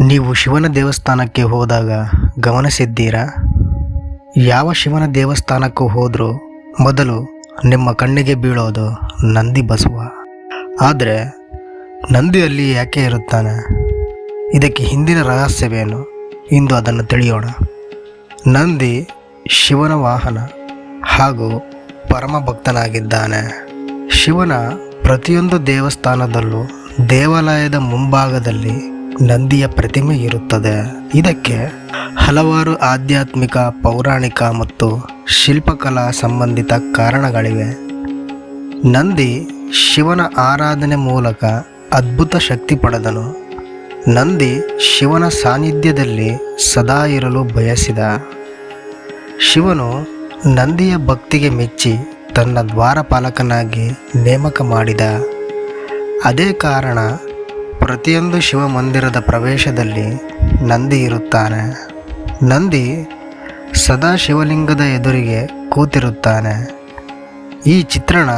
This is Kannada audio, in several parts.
ನೀವು ಶಿವನ ದೇವಸ್ಥಾನಕ್ಕೆ ಹೋದಾಗ ಗಮನಿಸಿದ್ದೀರಾ? ಯಾವ ಶಿವನ ದೇವಸ್ಥಾನಕ್ಕೂ ಹೋದರೂ ಮೊದಲು ನಿಮ್ಮ ಕಣ್ಣಿಗೆ ಬೀಳೋದು ನಂದಿ ಬಸವ. ಆದರೆ ನಂದಿ ಅಲ್ಲಿ ಯಾಕೆ ಇರುತ್ತಾನೆ? ಇದಕ್ಕೆ ಹಿಂದಿನ ರಹಸ್ಯವೇನು? ಇಂದು ಅದನ್ನು ತಿಳಿಯೋಣ. ನಂದಿ ಶಿವನ ವಾಹನ ಹಾಗೂ ಪರಮ ಭಕ್ತನಾಗಿದ್ದಾನೆ. ಶಿವನ ಪ್ರತಿಯೊಂದು ದೇವಸ್ಥಾನದಲ್ಲೂ ದೇವಾಲಯದ ಮುಂಭಾಗದಲ್ಲಿ ನಂದಿಯ ಪ್ರತಿಮೆ ಇರುತ್ತದೆ. ಇದಕ್ಕೆ ಹಲವಾರು ಆಧ್ಯಾತ್ಮಿಕ, ಪೌರಾಣಿಕ ಮತ್ತು ಶಿಲ್ಪಕಲಾ ಸಂಬಂಧಿತ ಕಾರಣಗಳಿವೆ. ನಂದಿ ಶಿವನ ಆರಾಧನೆ ಮೂಲಕ ಅದ್ಭುತ ಶಕ್ತಿ ಪಡೆದನು. ನಂದಿ ಶಿವನ ಸಾನ್ನಿಧ್ಯದಲ್ಲಿ ಸದಾ ಇರಲು ಬಯಸಿದ. ಶಿವನು ನಂದಿಯ ಭಕ್ತಿಗೆ ಮೆಚ್ಚಿ ತನ್ನ ದ್ವಾರಪಾಲಕನಾಗಿ ನೇಮಕ ಮಾಡಿದ. ಅದೇ ಕಾರಣ ಪ್ರತಿಯೊಂದು ಶಿವ ಮಂದಿರದ ಪ್ರವೇಶದಲ್ಲಿ ನಂದಿ ಇರುತ್ತಾನೆ. ನಂದಿ ಸದಾ ಶಿವಲಿಂಗದ ಎದುರಿಗೆ ಕೂತಿರುತ್ತಾನೆ. ಈ ಚಿತ್ರಣ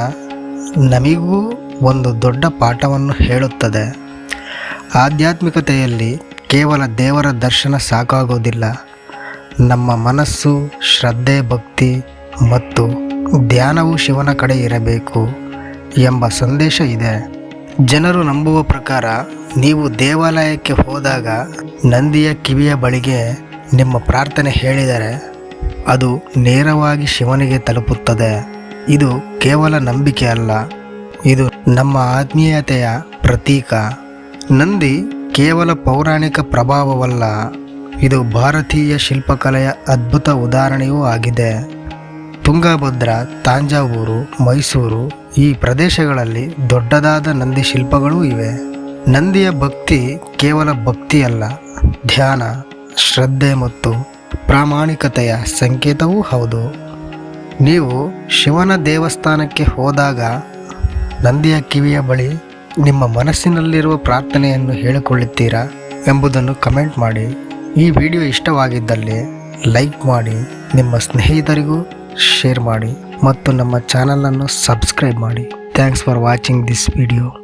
ನಮಗೂ ಒಂದು ದೊಡ್ಡ ಪಾಠವನ್ನು ಹೇಳುತ್ತದೆ. ಆಧ್ಯಾತ್ಮಿಕತೆಯಲ್ಲಿ ಕೇವಲ ದೇವರ ದರ್ಶನ ಸಾಕಾಗೋದಿಲ್ಲ. ನಮ್ಮ ಮನಸ್ಸು, ಶ್ರದ್ಧೆ, ಭಕ್ತಿ ಮತ್ತು ಧ್ಯಾನವು ಶಿವನ ಕಡೆ ಇರಬೇಕು ಎಂಬ ಸಂದೇಶ ಇದೆ. ಜನರು ನಂಬುವ ಪ್ರಕಾರ ನೀವು ದೇವಾಲಯಕ್ಕೆ ಹೋದಾಗ ನಂದಿಯ ಕಿವಿಯ ಬಳಿಗೆ ನಿಮ್ಮ ಪ್ರಾರ್ಥನೆ ಹೇಳಿದರೆ ಅದು ನೇರವಾಗಿ ಶಿವನಿಗೆ ತಲುಪುತ್ತದೆ. ಇದು ಕೇವಲ ನಂಬಿಕೆ ಅಲ್ಲ. ಇದು ನಮ್ಮ ಆತ್ಮೀಯತೆಯ ಪ್ರತೀಕ. ನಂದಿ ಕೇವಲ ಪೌರಾಣಿಕ ಪ್ರಭಾವವಲ್ಲ. ಇದು ಭಾರತೀಯ ಶಿಲ್ಪಕಲೆಯ ಅದ್ಭುತ ಉದಾಹರಣೆಯೂ ಆಗಿದೆ. ತುಂಗಭದ್ರಾ, ತಾಂಜಾವೂರು, ಮೈಸೂರು ಈ ಪ್ರದೇಶಗಳಲ್ಲಿ ದೊಡ್ಡದಾದ ನಂದಿ ಶಿಲ್ಪಗಳೂ ಇವೆ. ನಂದಿಯ ಭಕ್ತಿ ಕೇವಲ ಭಕ್ತಿಯಲ್ಲ, ಧ್ಯಾನ, ಶ್ರದ್ಧೆ ಮತ್ತು ಪ್ರಾಮಾಣಿಕತೆಯ ಸಂಕೇತವೂ ಹೌದು. ನೀವು ಶಿವನ ದೇವಸ್ಥಾನಕ್ಕೆ ಹೋದಾಗ ನಂದಿಯ ಕಿವಿಯ ಬಳಿ ನಿಮ್ಮ ಮನಸ್ಸಿನಲ್ಲಿರುವ ಪ್ರಾರ್ಥನೆಯನ್ನು ಹೇಳಿಕೊಳ್ಳುತ್ತೀರಾ ಎಂಬುದನ್ನು ಕಮೆಂಟ್ ಮಾಡಿ. ಈ ವಿಡಿಯೋ ಇಷ್ಟವಾಗಿದ್ದಲ್ಲಿ ಲೈಕ್ ಮಾಡಿ, ನಿಮ್ಮ ಸ್ನೇಹಿತರಿಗೂ ಶೇರ್ ಮಾಡಿ ಮತ್ತು ನಮ್ಮ ಚಾನಲನ್ನು ಸಬ್ಸ್ಕ್ರೈಬ್ ಮಾಡಿ. Thanks for watching this video.